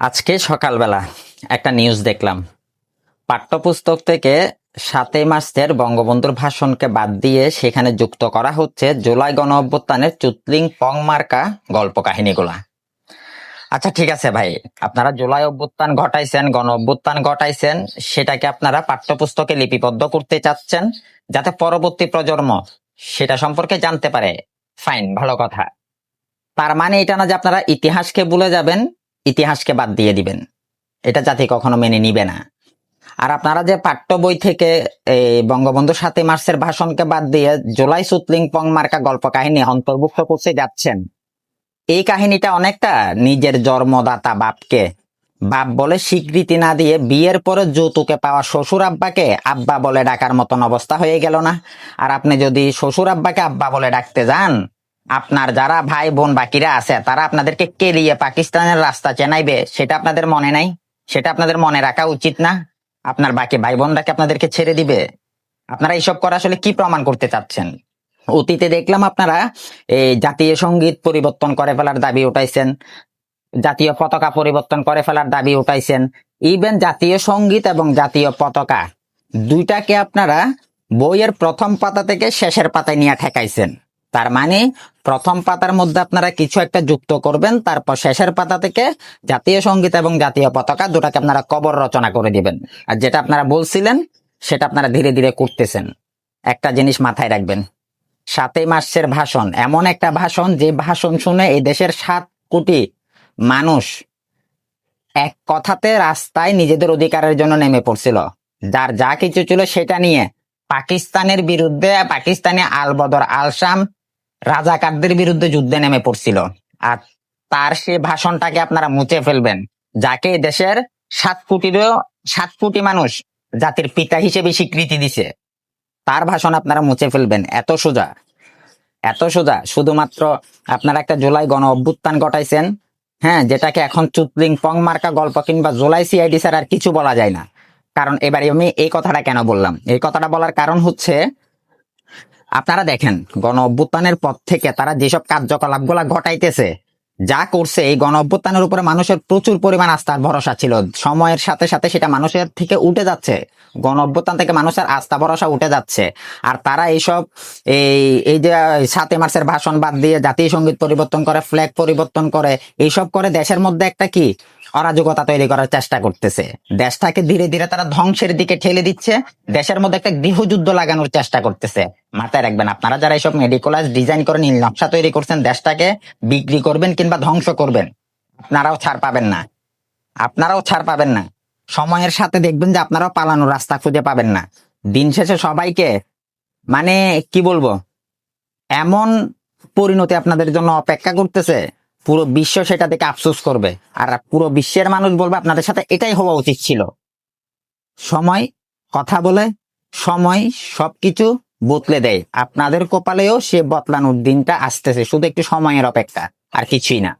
আজকে সকালবেলা একটা নিউজ দেখলাম। পাঠ্যপুস্তক থেকে সাতই মাসের বঙ্গবন্ধুর ভাষণকে বাদ দিয়ে সেখানে যুক্ত করা হচ্ছে জুলাই গণ অভ্যুত্থানের চুতলিং পং মার্কা গল্প কাহিনীগুলা আচ্ছা ঠিক আছে ভাই, আপনারা জুলাই অভ্যুত্থান ঘটাইছেন, গণ অভ্যুত্থান ঘটাইছেন, সেটাকে আপনারা পাঠ্যপুস্তকে লিপিবদ্ধ করতে চাচ্ছেন, যাতে পরবর্তী প্রজন্ম সেটা সম্পর্কে জানতে পারে। ফাইন ভালো কথা। তার মানে এটা না যে আপনারা ইতিহাসকে ভুলে যাবেন ইতিহাসকে বাদ দিয়ে দিবেন। এটা জাতি কখনো মেনে নিবে না। আর আপনারা যে পাঠ্য বই থেকে এই বঙ্গবন্ধু সাতই মার্চের ভাষণকে বাদ দিয়ে জুলাই সুতলিং পং মার্কা গল্প কাহিনী অন্তর্ভুক্ত করতে যাচ্ছেন, এই কাহিনীটা অনেকটা নিজের জন্মদাতা বাপকে, বাপ বলে স্বীকৃতি না দিয়ে বিয়ের পরে যৌতুকে পাওয়া শ্বশুর আব্বাকে আব্বা বলে ডাকার মতন অবস্থা হয়ে গেল না। আর আপনি যদি শ্বশুর আব্বাকে আব্বা বলে ডাকতে যান আপনার যারা ভাই বোন বাকিরা আছে, তারা আপনাদেরকে কেলিয়ে পাকিস্তানের রাস্তা চেনাইবে, সেটা আপনাদের মনে নাই? সেটা আপনাদের মনে রাখা উচিত না? আপনার বাকি ভাই বোনরাকে আপনাদেরকে ছেড়ে দিবে? আপনারা এইসব করা আসলে কি প্রমাণ করতে চাচ্ছেন? অতীতে দেখলাম আপনারা এই জাতীয় সংগীত পরিবর্তন করে ফেলার দাবি উঠাইছেন, জাতীয় পতাকা পরিবর্তন করে ফেলার দাবি উঠাইছেন ইভেন জাতীয় সংগীত এবং জাতীয় পতাকা, দুইটাকে আপনারা বইয়ের প্রথম পাতা থেকে শেষের পাতায় নিয়ে ঠেকাইছেন। তার মানে প্রথম পাতার মধ্যে আপনারা কিছু একটা যুক্ত করবেন, তারপর শেষের পাতা থেকে জাতীয় সংগীত এবং জাতীয় পতাকা দুটাকে আপনারা কবর রচনা করে দিবেন। আর যেটা আপনারা বলছিলেন, সেটা আপনারা ধীরে ধীরে করতেছেন। একটা জিনিস মাথায় রাখবেন, সাতই মাসের ভাষণ, এমন একটা ভাষণ, যে ভাষণ শুনে এই দেশের সাত কোটি মানুষ এক কথাতে রাস্তায় নিজেদের অধিকারের জন্য নেমে পড়ছিল। যার যা কিছু ছিল সেটা নিয়ে পাকিস্তানের বিরুদ্ধে, পাকিস্তানি আলবদর আলসাম রাজাকারদের বিরুদ্ধে যুদ্ধে নেমে পড়ছিল। আর তার সে ভাষণটাকে আপনারা মুছে ফেলবেন। যাকে দেশের সাত কোটিরও, সাত কোটি মানুষ জাতির পিতা হিসেবে স্বীকৃতি দিছে, তার ভাষণ আপনারা মুছে ফেলবেন। এত সোজা এত সোজা। শুধুমাত্র আপনারা একটা জুলাই গণ অভ্যুত্থান ঘটাইছেন হ্যাঁ যেটাকে এখন চুতলিং পং মার্কা গল্প কিংবা জুলাই সিআইডি স্যার আর কিছু বলা যায় না। কারণ এবারে আমি এই কথাটা কেন বললাম? এই কথাটা বলার কারণ হচ্ছে আপনারা দেখেন, গণ অভ্যুত্থানের পর থেকে তারা যেসব কার্যকলাপগুলা ঘটাইতেছে, যা করছে, এই গণ অভ্যুত্থানের উপরে মানুষের প্রচুর পরিমাণ আস্থার ভরসা ছিল। সময়ের সাথে সাথে সেটা মানুষের থেকে উঠে যাচ্ছে। গণ অভ্যুত্থান থেকে মানুষের আস্থা, ভরসা উঠে যাচ্ছে। আর তারা এইসব, এই এই যে সাতই মার্চের ভাষণ বাদ দিয়ে জাতীয় সংগীত পরিবর্তন করে ফ্ল্যাগ পরিবর্তন করে, এইসব করে দেশের মধ্যে একটা কি অরাজকতা তৈরি করার চেষ্টা করতেছে। দেশটাকে ধীরে ধীরে তারা ধ্বংসের দিকে ঠেলে দিচ্ছে, দেশের মধ্যে একটা গৃহযুদ্ধ লাগানোর চেষ্টা করতেছে। মাথায় রাখবেন, আপনারা যারা এইসব মেডিকোলাস ডিজাইন করে নীল নকশা তৈরি করছেন, দেশটাকে বিক্রি করবেন কিংবা ধ্বংস করবেন, আপনারাও ছাড় পাবেন না। আপনারাও ছাড় পাবেন না। সময়ের সাথে দেখবেন যে আপনারাও পালানোর রাস্তা খুঁজে পাবেন না। দিন শেষে সবাইকে মানে কি বলব, এমন পরিণতি আপনাদের জন্য অপেক্ষা করতেছে পুরো বিশ্ব সেটা থেকে আফসোস করবে। আর পুরো বিশ্বের মানুষ বলবে আপনাদের সাথে এটাই হওয়া উচিত ছিল। সময়, কথা বলে, সময় সবকিছু বদলে দেয়। আপনাদের কপালেও সে বদলানোর দিনটা আসতেছে। শুধু একটু সময়ের অপেক্ষা, আর কিছুই না।